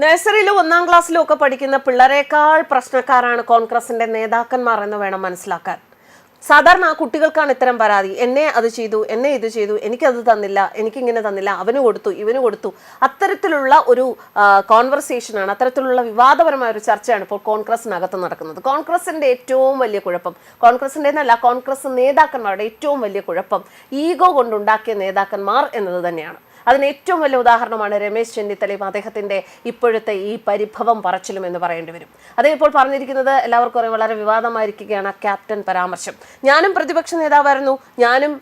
നഴ്സറിയിലും ഒന്നാം ക്ലാസ്സിലും ഒക്കെ പഠിക്കുന്ന പിള്ളേരെക്കാൾ പ്രശ്നക്കാരാണ് കോൺഗ്രസിന്റെ നേതാക്കന്മാർ എന്ന് വേണം മനസ്സിലാക്കാൻ. സാധാരണ ആ കുട്ടികൾക്കാണ് ഇത്തരം പരാതി. എന്നെ അത് ചെയ്തു എന്നെ ഇത് ചെയ്തു എനിക്കത് തന്നില്ല എനിക്കിങ്ങനെ തന്നില്ല അവന് കൊടുത്തു ഇവന് കൊടുത്തു. അത്തരത്തിലുള്ള ഒരു കോൺവെർസേഷനാണ് അത്തരത്തിലുള്ള വിവാദപരമായ ഒരു ചർച്ചയാണ് ഇപ്പോൾ കോൺഗ്രസിനകത്ത് നടക്കുന്നത്. കോൺഗ്രസിന്റെ ഏറ്റവും വലിയ കുഴപ്പം കോൺഗ്രസിന്റെ എന്നല്ല കോൺഗ്രസ് നേതാക്കന്മാരുടെ ഏറ്റവും വലിയ കുഴപ്പം ഈഗോ കൊണ്ടുണ്ടാക്കിയ നേതാക്കന്മാർ എന്നത് തന്നെയാണ്. അതിന് ഏറ്റവും വലിയ ഉദാഹരണമാണ് രമേശ് ചെന്നിത്തലയും അദ്ദേഹത്തിന്റെ ഇപ്പോഴത്തെ ഈ പരിഭവം പറച്ചിലും എന്ന് പറയേണ്ടി വരും. അദ്ദേഹം ഇപ്പോൾ പറഞ്ഞിരിക്കുന്നത് എല്ലാവർക്കും വളരെ വിവാദമായിരിക്കുകയാണ് ക്യാപ്റ്റൻ പരാമർശം. ഞാനും പ്രതിപക്ഷ നേതാവായിരുന്നു ഞാനും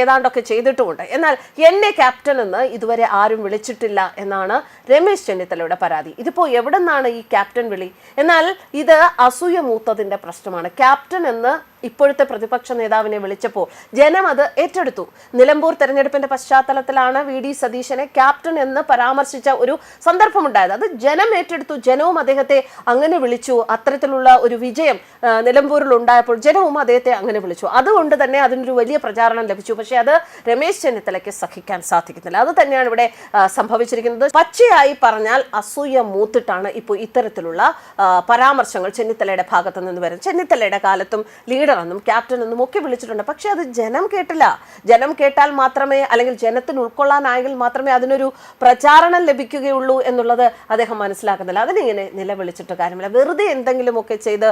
ഏതാണ്ടൊക്കെ ചെയ്തിട്ടുമുണ്ട്. എന്നാൽ എന്നെ ക്യാപ്റ്റൻ എന്ന് ഇതുവരെ ആരും വിളിച്ചിട്ടില്ല എന്നാണ് രമേശ് ചെന്നിത്തലയുടെ പരാതി. ഇതിപ്പോ എവിടെ നിന്നാണ് ഈ ക്യാപ്റ്റൻ വിളി? എന്നാൽ ഇത് അസൂയ മൂത്തതിന്റെ പ്രശ്നമാണ്. ക്യാപ്റ്റൻ എന്ന് ഇപ്പോഴത്തെ പ്രതിപക്ഷ നേതാവിനെ വിളിച്ചപ്പോൾ ജനം അത് ഏറ്റെടുത്തു. നിലമ്പൂർ തെരഞ്ഞെടുപ്പിന്റെ പശ്ചാത്തലത്തിലാണ് വി ഡി സതീശനെ ക്യാപ്റ്റൻ എന്ന് പരാമർശിച്ച ഒരു സന്ദർഭമുണ്ടായത്. അത് ജനം ഏറ്റെടുത്തു ജനവും അദ്ദേഹത്തെ അങ്ങനെ വിളിച്ചു. അത്തരത്തിലുള്ള ഒരു വിജയം നിലമ്പൂരിൽ ഉണ്ടായപ്പോൾ ജനവും അദ്ദേഹത്തെ അങ്ങനെ വിളിച്ചു. അതുകൊണ്ട് തന്നെ അതിനൊരു വലിയ പ്രചാരണം ലഭിച്ചു. പക്ഷേ അത് രമേശ് ചെന്നിത്തലയ്ക്ക് സഹിക്കാൻ സാധിക്കുന്നില്ല. അത് തന്നെയാണ് ഇവിടെ സംഭവിച്ചിരിക്കുന്നത്. പച്ചയായി പറഞ്ഞാൽ അസൂയ മൂത്തിട്ടാണ് ഇപ്പോൾ ഇത്തരത്തിലുള്ള പരാമർശങ്ങൾ ചെന്നിത്തലയുടെ ഭാഗത്തു നിന്ന് വരുന്നത്. ചെന്നിത്തലയുടെ കാലത്തും ലീഡർ എന്നും ക്യാപ്റ്റൻ എന്നും ഒക്കെ വിളിച്ചിട്ടുണ്ട്. പക്ഷെ അത് ജനം കേട്ടില്ല. ജനം കേട്ടാൽ മാത്രമേ അല്ലെങ്കിൽ ജനത്തിന് ഉൾക്കൊള്ളാനായെങ്കിൽ മാത്രമേ അതിനൊരു പ്രചാരണം ലഭിക്കുകയുള്ളൂ എന്നുള്ളത് അദ്ദേഹം മനസ്സിലാക്കുന്നില്ല. അതിനിങ്ങനെ നിലവിളിച്ചിട്ട് കാര്യമില്ല. വെറുതെ എന്തെങ്കിലുമൊക്കെ ചെയ്ത്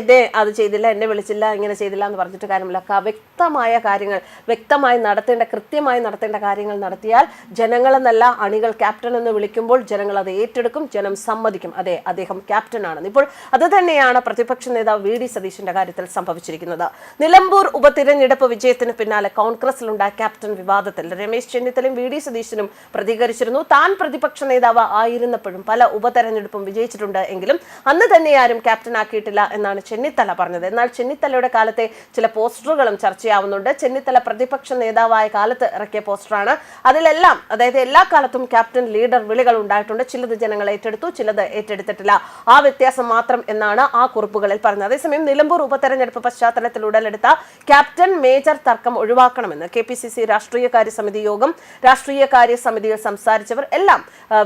എന്നെ അത് ചെയ്തില്ല എന്നെ വിളിച്ചില്ല ഇങ്ങനെ ചെയ്തില്ല എന്ന് പറഞ്ഞിട്ട് കാര്യമില്ല. വ്യക്തമായ കാര്യങ്ങൾ വ്യക്തമായി നടത്തേണ്ട കൃത്യമായി നടത്തേണ്ട കാര്യങ്ങൾ നടത്തിയാൽ ജനങ്ങളെന്നല്ല അണികൾ ക്യാപ്റ്റൻ എന്ന് വിളിക്കുമ്പോൾ ജനങ്ങൾ അത് ഏറ്റെടുക്കും ജനം സമ്മതിക്കും. അതെ അദ്ദേഹം ക്യാപ്റ്റൻ ആണെന്ന് ഇപ്പോൾ അത് തന്നെയാണ് പ്രതിപക്ഷ നേതാവ് വി. ഡി. സതീശന്റെ കാര്യത്തിൽ സംഭവിച്ചിരിക്കുന്നത്. നിലമ്പൂർ ഉപതിരഞ്ഞെടുപ്പ് വിജയത്തിന് പിന്നാലെ കോൺഗ്രസിലുണ്ടായ ക്യാപ്റ്റൻ വിവാദത്തിൽ രമേശ് ചെന്നിത്തലയും വി ഡി സതീശനും പ്രതികരിച്ചിരുന്നു. താൻ പ്രതിപക്ഷ നേതാവ് ആയിരുന്നപ്പോഴും പല ഉപതെരഞ്ഞെടുപ്പും വിജയിച്ചിട്ടുണ്ട് എങ്കിലും അന്ന് തന്നെ ആരും ക്യാപ്റ്റൻ ആക്കിയിട്ടില്ല എന്നാണ് ചെന്നിത്തല പറഞ്ഞത്. എന്നാൽ ചെന്നിത്തലയുടെ കാലത്തെ ചില പോസ്റ്ററുകളും ചർച്ചയാവുന്നുണ്ട്. ചെന്നിത്തല പ്രതിപക്ഷ നേതാവായ കാലത്ത് ഇറക്കിയ പോസ്റ്ററാണ്. അതിലെല്ലാം അതായത് എല്ലാ കാലത്തും ക്യാപ്റ്റൻ ലീഡർ വിളികൾ ഉണ്ടായിട്ടുണ്ട്. ചിലത് ജനങ്ങൾ ഏറ്റെടുത്തു ചിലത് ഏറ്റെടുത്തിട്ടില്ല. ആ വ്യത്യാസം മാത്രം എന്നാണ് ആ കുറിപ്പുകളിൽ പറഞ്ഞത്. അതേസമയം നിലമ്പൂർ ഉപതെരഞ്ഞെടുപ്പ് പശ്ചാത്തലത്തിൽ ഉടലെടുത്ത ക്യാപ്റ്റൻ മേജർ തർക്കം ഒഴിവാക്കണമെന്ന് കെ പി സി സി രാഷ്ട്രീയകാര്യ സമിതി യോഗം രാഷ്ട്രീയകാര്യ സമിതിയിൽ സംസാരിച്ചവർ എല്ലാം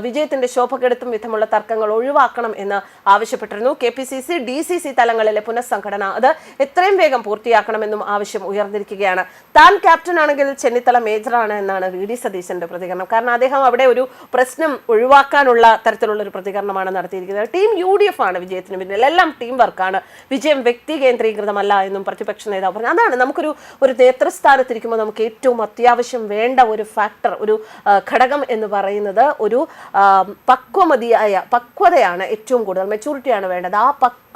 വിജയത്തിന്റെ ശോഭ കെടുത്തും വിധമുള്ള തർക്കങ്ങൾ ഒഴിവാക്കണം എന്ന് ആവശ്യപ്പെട്ടിരുന്നു. K P C C D C C തലങ്ങളിലെ പുനഃസംഘടന അത് എത്രയും വേഗം പൂർത്തിയാക്കണമെന്നും ആവശ്യം ഉയർന്നിരിക്കുകയാണ്. താൻ ക്യാപ്റ്റൻ ആണെങ്കിൽ ചെന്നിത്തല മേജറാണ് എന്നാണ് വി ഡി സതീശന്റെ പ്രതികരണം. കാരണം അദ്ദേഹം അവിടെ ഒരു പ്രശ്നം ഒഴിവാക്കാനുള്ള തരത്തിലുള്ള ഒരു പ്രതികരണമാണ് നടത്തിയിരിക്കുന്നത്. ടീം യു ഡി എഫ് ആണ് വിജയത്തിന് പിന്നിൽ. എല്ലാം ടീം വർക്കാണ്. വിജയം വ്യക്തി കേന്ദ്രീകൃതമല്ല എന്നും പ്രതിപക്ഷ നേതാവ് പറഞ്ഞു. അതാണ് നമുക്കൊരു ഒരു നേതൃസ്ഥാനത്തിരിക്കുമ്പോൾ നമുക്ക് ഏറ്റവും അത്യാവശ്യം വേണ്ട ഒരു ഫാക്ടർ ഒരു ഘടകം എന്ന് പറയുന്നത് ഒരു പക്വമതിയായ പക്വതയാണ് ഏറ്റവും കൂടുതൽ മെച്ചൂരിറ്റിയാണ് വേണ്ടത്. ആ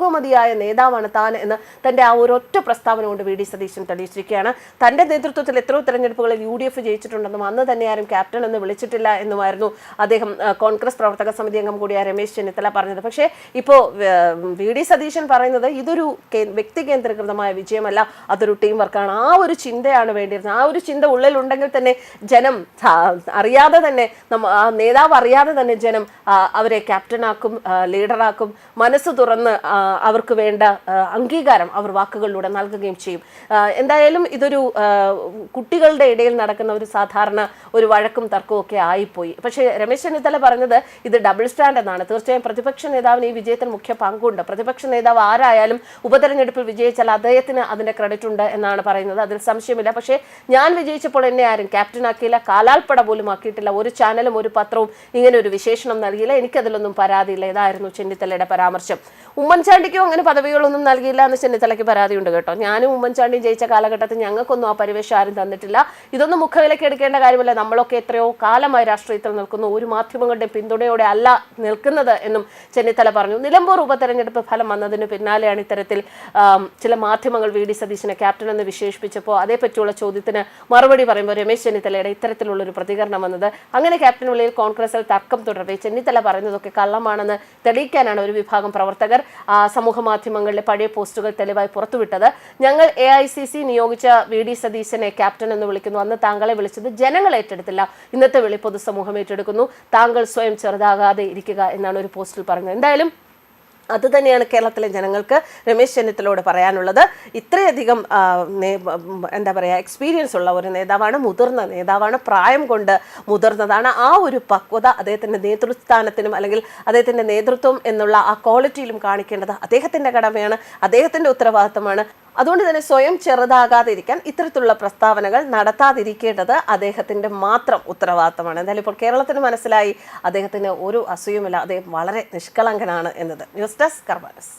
പക്വമതിയായ നേതാവാണ് താൻ എന്ന് തന്റെ ആ ഒരു ഒറ്റ പ്രസ്താവന കൊണ്ട് വി ഡി സതീശൻ തെളിയിച്ചിരിക്കുകയാണ്. തന്റെ നേതൃത്വത്തിൽ എത്രയോ തെരഞ്ഞെടുപ്പുകളിൽ യു ഡി എഫ് ജയിച്ചിട്ടുണ്ടെന്നും അന്ന് തന്നെ ആരും ക്യാപ്റ്റൻ എന്ന് വിളിച്ചിട്ടില്ല എന്നുമായിരുന്നു അദ്ദേഹം കോൺഗ്രസ് പ്രവർത്തക സമിതി അംഗം കൂടിയായ രമേശ് ചെന്നിത്തല പറഞ്ഞത്. പക്ഷേ ഇപ്പോൾ വി ഡി സതീശൻ പറയുന്നത് ഇതൊരു വ്യക്തി കേന്ദ്രീകൃതമായ വിജയമല്ല അതൊരു ടീം വർക്കാണ്. ആ ഒരു ചിന്തയാണ് വേണ്ടിയിരുന്നത്. ആ ഒരു ചിന്ത ഉള്ളിലുണ്ടെങ്കിൽ തന്നെ ജനം അറിയാതെ തന്നെ നേതാവ് അറിയാതെ തന്നെ ജനം അവരെ ക്യാപ്റ്റനാക്കും ലീഡറാക്കും. മനസ്സ് തുറന്ന് അവർക്ക് വേണ്ട അംഗീകാരം അവർ വാക്കുകളിലൂടെ നൽകുകയും ചെയ്യും. എന്തായാലും ഇതൊരു കുട്ടികളുടെ ഇടയിൽ നടക്കുന്ന ഒരു സാധാരണ ഒരു വഴക്കും തർക്കവും ഒക്കെ ആയിപ്പോയി. പക്ഷേ രമേശ് ചെന്നിത്തല പറഞ്ഞത് ഇത് ഡബിൾ സ്റ്റാൻഡ് എന്നാണ്. തീർച്ചയായും പ്രതിപക്ഷ നേതാവിന് ഈ വിജയത്തിൽ മുഖ്യ പങ്കുണ്ട്. പ്രതിപക്ഷ നേതാവ് ആരായാലും ഉപതെരഞ്ഞെടുപ്പിൽ വിജയിച്ചാൽ അദ്ദേഹത്തിന് അതിന്റെ ക്രെഡിറ്റ് ഉണ്ട് എന്നാണ് പറയുന്നത്. അതിൽ സംശയമില്ല. പക്ഷേ ഞാൻ വിജയിച്ചപ്പോൾ എന്നെ ആരും ക്യാപ്റ്റൻ ആക്കിയില്ല കാലാൽപ്പട പോലും ആക്കിയിട്ടില്ല. ഒരു ചാനലും ഒരു പത്രവും ഇങ്ങനെ ഒരു വിശേഷണം നൽകിയില്ല. എനിക്കതിലൊന്നും പരാതിയില്ല. ഇതായിരുന്നു ചെന്നിത്തലയുടെ പരാമർശം. ഉമ്മൻചാണ്ടിക്കും അങ്ങനെ പദവികളൊന്നും നൽകിയില്ല എന്ന് ചെന്നിത്തലയ്ക്ക് പരാതിയുണ്ട് കേട്ടോ. ഞാനും ഉമ്മൻചാണ്ടിയും ജയിച്ച കാലഘട്ടത്തിൽ ഞങ്ങൾക്കൊന്നും ആ പരിവേഷം ആരും തന്നിട്ടില്ല. ഇതൊന്നും മുഖവിലയ്ക്ക് എടുക്കേണ്ട കാര്യമല്ല. നമ്മളൊക്കെ എത്രയോ കാലമായി രാഷ്ട്രീയത്തിൽ നിൽക്കുന്നു. ഒരു മാധ്യമങ്ങളുടെ പിന്തുണയോടെ അല്ല നിൽക്കുന്നത് എന്നും ചെന്നിത്തല പറഞ്ഞു. നിലമ്പൂർ ഉപതെരഞ്ഞെടുപ്പ് ഫലം വന്നതിന് പിന്നാലെയാണ് ഇത്തരത്തിൽ ചില മാധ്യമങ്ങൾ വി ഡി സതീശനെ ക്യാപ്റ്റൻ എന്ന് വിശേഷിപ്പിച്ചപ്പോൾ അതേപറ്റിയുള്ള ചോദ്യത്തിന് മറുപടി പറയുമ്പോൾ രമേശ് ചെന്നിത്തലയുടെ ഇത്തരത്തിലുള്ള ഒരു പ്രതികരണം വന്നത്. അങ്ങനെ ക്യാപ്റ്റൻ വിളിയിൽ കോൺഗ്രസിൽ തർക്കം തുടർന്ന് ചെന്നിത്തല പറയുന്നതൊക്കെ കള്ളമാണെന്ന് തെളിയിക്കാനാണ് ഒരു വിഭാഗം പ്രവർത്തകർ. ആ, സമൂഹ മാധ്യമങ്ങളിലെ പഴയ പോസ്റ്റുകൾ തെളിവായി പുറത്തുവിട്ടത്. ഞങ്ങൾ എ ഐ സി സി നിയോഗിച്ച വി ഡി സതീശനെ ക്യാപ്റ്റൻ എന്ന് വിളിക്കുന്നു. അന്ന് താങ്കളെ വിളിച്ചത് ജനങ്ങൾ ഏറ്റെടുത്തില്ല. ഇന്നത്തെ വിളി പൊതുസമൂഹം ഏറ്റെടുക്കുന്നു. താങ്കൾ സ്വയം ചെറുതാകാതെ ഇരിക്കുക എന്നാണ് ഒരു പോസ്റ്റിൽ പറഞ്ഞത് എന്തായാലും അത് തന്നെയാണ് കേരളത്തിലെ ജനങ്ങൾക്ക് രമേശ് ചെന്നിത്തലയോട് പറയാനുള്ളത്. ഇത്രയധികം എന്താ പറയുക എക്സ്പീരിയൻസ് ഉള്ള ഒരു നേതാവാണ് മുതിർന്ന നേതാവാണ് പ്രായം കൊണ്ട് മുതിർന്നതാണ്. ആ ഒരു പക്വത അദ്ദേഹത്തിന്റെ നേതൃസ്ഥാനത്തിനും അല്ലെങ്കിൽ അദ്ദേഹത്തിന്റെ നേതൃത്വം എന്നുള്ള ആ ക്വാളിറ്റിയിലും കാണിക്കേണ്ടത് അദ്ദേഹത്തിന്റെ കടമയാണ് അദ്ദേഹത്തിന്റെ ഉത്തരവാദിത്തമാണ്. അതുകൊണ്ട് തന്നെ സ്വയം ചെറുതാകാതിരിക്കാൻ ഇത്തരത്തിലുള്ള പ്രസ്താവനകൾ നടത്താതിരിക്കേണ്ടത് അദ്ദേഹത്തിന്റെ മാത്രം ഉത്തരവാദിത്തമാണ്. എന്തായാലും ഇപ്പോൾ കേരളത്തിന് മനസ്സിലായി അദ്ദേഹത്തിന് ഒരു അസൂയുമില്ല. അദ്ദേഹം വളരെ നിഷ്കളങ്കനാണ് എന്നത്. News desk കർബാനസ്